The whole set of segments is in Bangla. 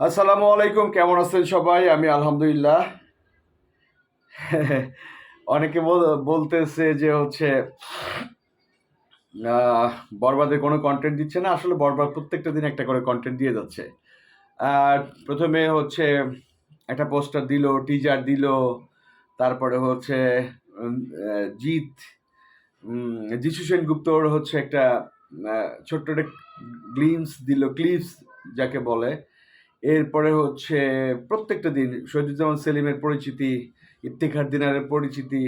আসসালামু আলাইকুম কেমন আছেন সবাই? আমি আলহামদুলিল্লাহ। অনেকে বল- বলতেছে যে হচ্ছে আহ, বরবাদে কোনো কন্টেন্ট দিচ্ছে না আসলে বরবাদ প্রত্যেকটা দিন একটা করে কন্টেন্ট দিয়ে যাচ্ছে। আর প্রথমে হচ্ছে একটা পোস্টার দিল টিজার দিল তারপরে হচ্ছে জিৎ যিশু সেনগুপ্তর হচ্ছে একটা ছোট্ট একটা গ্লিমস দিল ক্লিপস যাকে বলে। এরপরে হচ্ছে প্রত্যেকটা দিন শহীদুজ্জামান সেলিমের পরিচিতি, ইফতেখার দিনারের পরিচিতি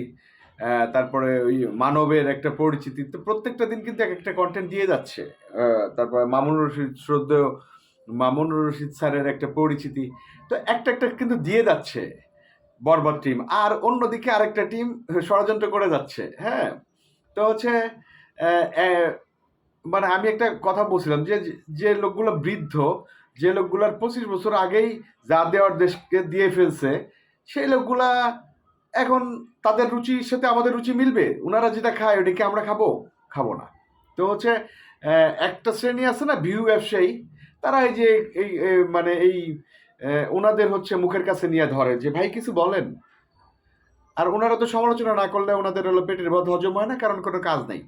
তারপরে ওই মানবের একটা পরিচিতি, তো প্রত্যেকটা দিন কিন্তু এক একটা কন্টেন্ট দিয়ে যাচ্ছে। তারপরে মামুন রশিদ শ্রদ্ধেয় মামুন রশিদ স্যারের একটা পরিচিতি, তো একটা একটা কিন্তু দিয়ে যাচ্ছে বরবাদ টিম আর অন্যদিকে আরেকটা টিম ষড়যন্ত্র করে যাচ্ছে হ্যাঁ? তো হচ্ছে মানে আমি একটা কথা বলছিলাম যে যে লোকগুলো বৃদ্ধ যে লোকগুলার পঁচিশ বছর আগেই যা দেওয়ার দেশকে দিয়ে ফেলছে, সেই লোকগুলা এখন তাদের রুচির সাথে আমাদের রুচি মিলবে? ওনারা যেটা খায় ওটাকে আমরা খাব? খাব না। তো হচ্ছে একটা শ্রেণি আছে না, ভিউ ব্যবসায়ী, তারা এই যে, এই মানে এই ওনাদের হচ্ছে মুখের কাছে নিয়ে ধরে যে, ভাই, কিছু বলেন। আর ওনারা তো সমালোচনা না করলে ওনাদের হলো পেটের ভাত হজম হয় না, কারণ কোনো কাজ নেই।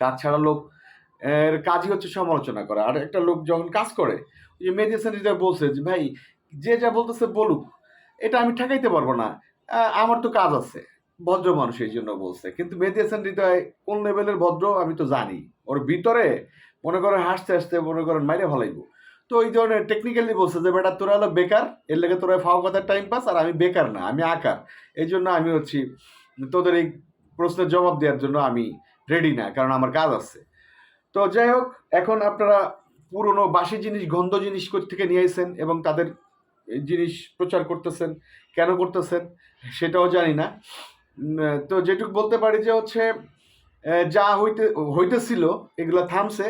কাজ ছাড়া লোক এর কাজই হচ্ছে সমালোচনা করা। আর একটা লোক যখন কাজ করে যে মেডিসিন হৃদয় বলছে যে, ভাই, যে যা বলতেছে বলুক, এটা আমি ঠেকাইতে পারব না। আমার তো কাজ আছে। ভদ্র মানুষ এই জন্য বলছে। কিন্তু মেডিসিন হৃদয় কোন লেভেলের ভদ্র আমি তো জানি। ওর ভিতরে মনে করেন হাসতে হাসতে, মনে করেন মাইরে ভালাইব তো এই ধরনের টেকনিক্যালি বলছে যে, বেটা, তোরা হলো বেকার, এর লেগে তোরা ফাও কথার টাইম পাস আর আমি বেকার না, আমি আকার। এই জন্য আমি হচ্ছি তোদের এই প্রশ্নের জবাব দেওয়ার জন্য আমি রেডি না, কারণ আমার কাজ আছে। তো যাই হোক, এখন আপনারা পুরনো বাসি জিনিস, গন্ধ জিনিস থেকে নিয়ে আইছেন এবং তাদের জিনিস প্রচার করতেছেন, কেন করতেছেন সেটাও জানি না। তো যেটুকু বলতে পারি যে হচ্ছে যা হইতে, হইতেছিল, এগুলো থামছে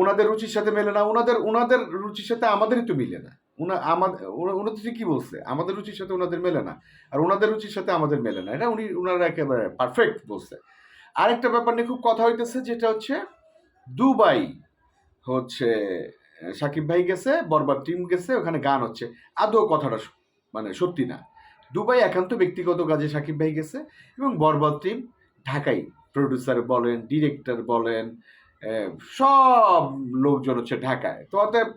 ওনাদের রুচির সাথে মেলে না। ওনাদের ওনাদের রুচির সাথে আমাদেরই তো মিলে না। উনা আমাদের ওনাদের কি বলছে? আমাদের রুচির সাথে ওনাদের মেলে না। আর ওনাদের রুচির সাথে আমাদের মেলে না। এটা উনি ওনারা একেবারে পারফেক্ট বলছে। আরেকটা ব্যাপার নিয়ে খুব কথা হইতেছে, যেটা হচ্ছে দুবাই হচ্ছে, সাকিব ভাই গেছে, বরবাদ টিম গেছে, ওখানে গান হচ্ছে। আদৌ কথাটা মানে সত্যি না। দুবাই একান্ত ব্যক্তিগত কাজে সাকিব ভাই গেছে এবং বরবাদ টিম ঢাকাই। প্রডিউসার বলেন ডিরেক্টর বলেন সব লোকজন হচ্ছে ঢাকায়। তো অতএব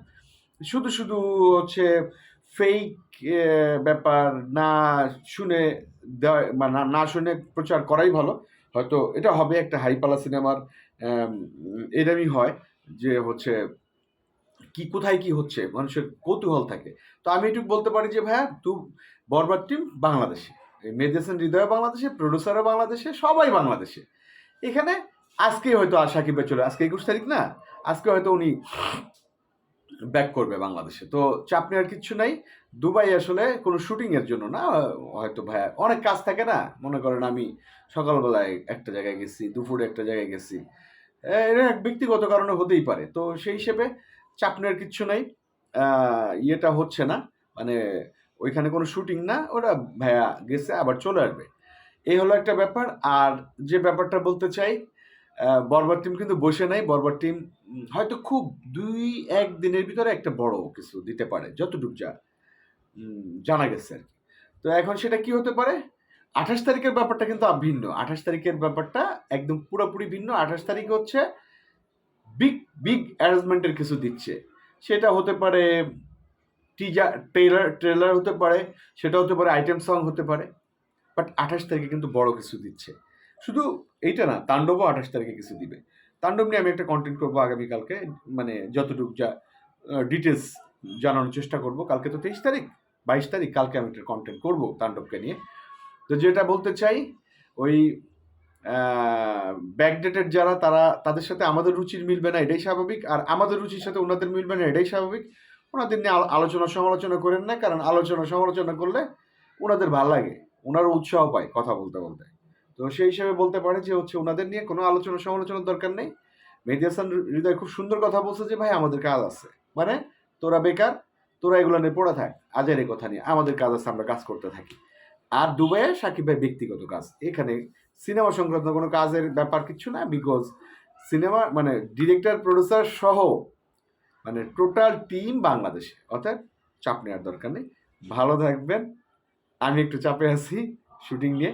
শুধু শুধু হচ্ছে ফেক ব্যাপার না শুনে মানে না শুনে প্রচার করাই ভালো। হয়তো এটা হবে একটা হাইপালা সিনেমার এরমই হয় যে হচ্ছে কি কোথায় কি হচ্ছে, মানুষের কৌতূহল থাকে। তো আমি এটুকু বলতে পারি যে ভাইয়া তু বরবাদ টিম বাংলাদেশে মেডিসিন হৃদয় বাংলাদেশে, প্রডিউসারও বাংলাদেশে, সবাই বাংলাদেশে। এখানে আজকেই হয়তো আর সাকিব চলে, আজকে একুশ তারিখ না, আজকে হয়তো উনি ব্যাক করবে বাংলাদেশে। তো চাপ নেওয়ার কিচ্ছু নাই। দুবাই আসলে কোনো শুটিং এর জন্য না, হয়তো ভাইয়া অনেক কাজ থাকে না। মনে করেন আমি সকালবেলায় একটা জায়গায় গেছি, দুপুরে একটা জায়গায় গেছি। এটা ব্যক্তিগত কারণে হতেই পারে। তো সেই হিসেবে চাপ নেওয়ার কিচ্ছু নাই। ইয়েটা হচ্ছে না। মানে ওইখানে কোনো শুটিং না, ওরা ভাইয়া গেছে, আবার চলে আসবে। এই হলো একটা ব্যাপার। আর যে ব্যাপারটা বলতে চাই বরবার টিম কিন্তু বসে নাই। বরবার টিম হয়তো খুব দুই, এক দিনের ভিতরে একটা বড় কিছু দিতে পারে, যতটুকু যা জানা গেছে আর তো এখন সেটা কি হতে পারে? আঠাশ তারিখের ব্যাপারটা কিন্তু ভিন্ন আঠাশ তারিখের ব্যাপারটা একদম পুরোপুরি ভিন্ন। আঠাশ তারিখ হচ্ছে বিগ বিগ অ্যারেঞ্জমেন্টের কিছু দিচ্ছে। সেটা হতে পারে টিজার ট্রেলার ট্রেলার হতে পারে, সেটা হতে পারে আইটেম সং হতে পারে। বাট আঠাশ তারিখে কিন্তু বড় কিছু দিচ্ছে। শুধু এইটা না, তাণ্ডবও আঠাশ তারিখে কিছু দিবে। তাণ্ডব নিয়ে আমি একটা কন্টেন্ট করব আগামীকালকে মানে যতটুকু যা ডিটেলস জানানোর চেষ্টা করব, কালকে তো তেইশ তারিখ, বাইশ তারিখ কালকে আমি একটা কন্টেন্ট করব তাণ্ডবকে নিয়ে। তো যেটা বলতে চাই, ওই ব্যাকডেটেড যারা, তারা, তাদের সাথে আমাদের রুচির মিলবে না, এটাই স্বাভাবিক। আর আমাদের রুচির সাথে ওনাদের মিলবে না, এটাই স্বাভাবিক। ওনাদের নিয়ে আলোচনা সমালোচনা করেন না, কারণ আলোচনা সমালোচনা করলে ওনাদের ভালো লাগে, ওনারও উৎসাহ পায় কথা বলতে বলতে। তো সেই হিসেবে বলতে পারে যে হচ্ছে ওনাদের নিয়ে কোনো আলোচনা সমালোচনার দরকার নেই। মেহেদি হাসান হৃদয় খুব সুন্দর কথা বলছে যে, ভাই, আমাদের কাজ আছে। মানে তোরা বেকার, তোরা এগুলো নিয়ে পড়ে থাক। আজের এই কথা নিয়ে আমাদের কাজ আছে, আমরা কাজ করতে থাকি। আর দুবাইয়ে সাকিব ভাই ব্যক্তিগত কাজ। এখানে সিনেমা সংক্রান্ত কোনো কাজের ব্যাপার কিছু না বিকজ সিনেমা মানে ডিরেক্টর প্রডিউসার সহ মানে টোটাল টিম বাংলাদেশে। অর্থাৎ চাপ নেওয়ার দরকার নেই। ভালো থাকবেন। আমি একটু চাপে আছি, শুটিং নিয়ে।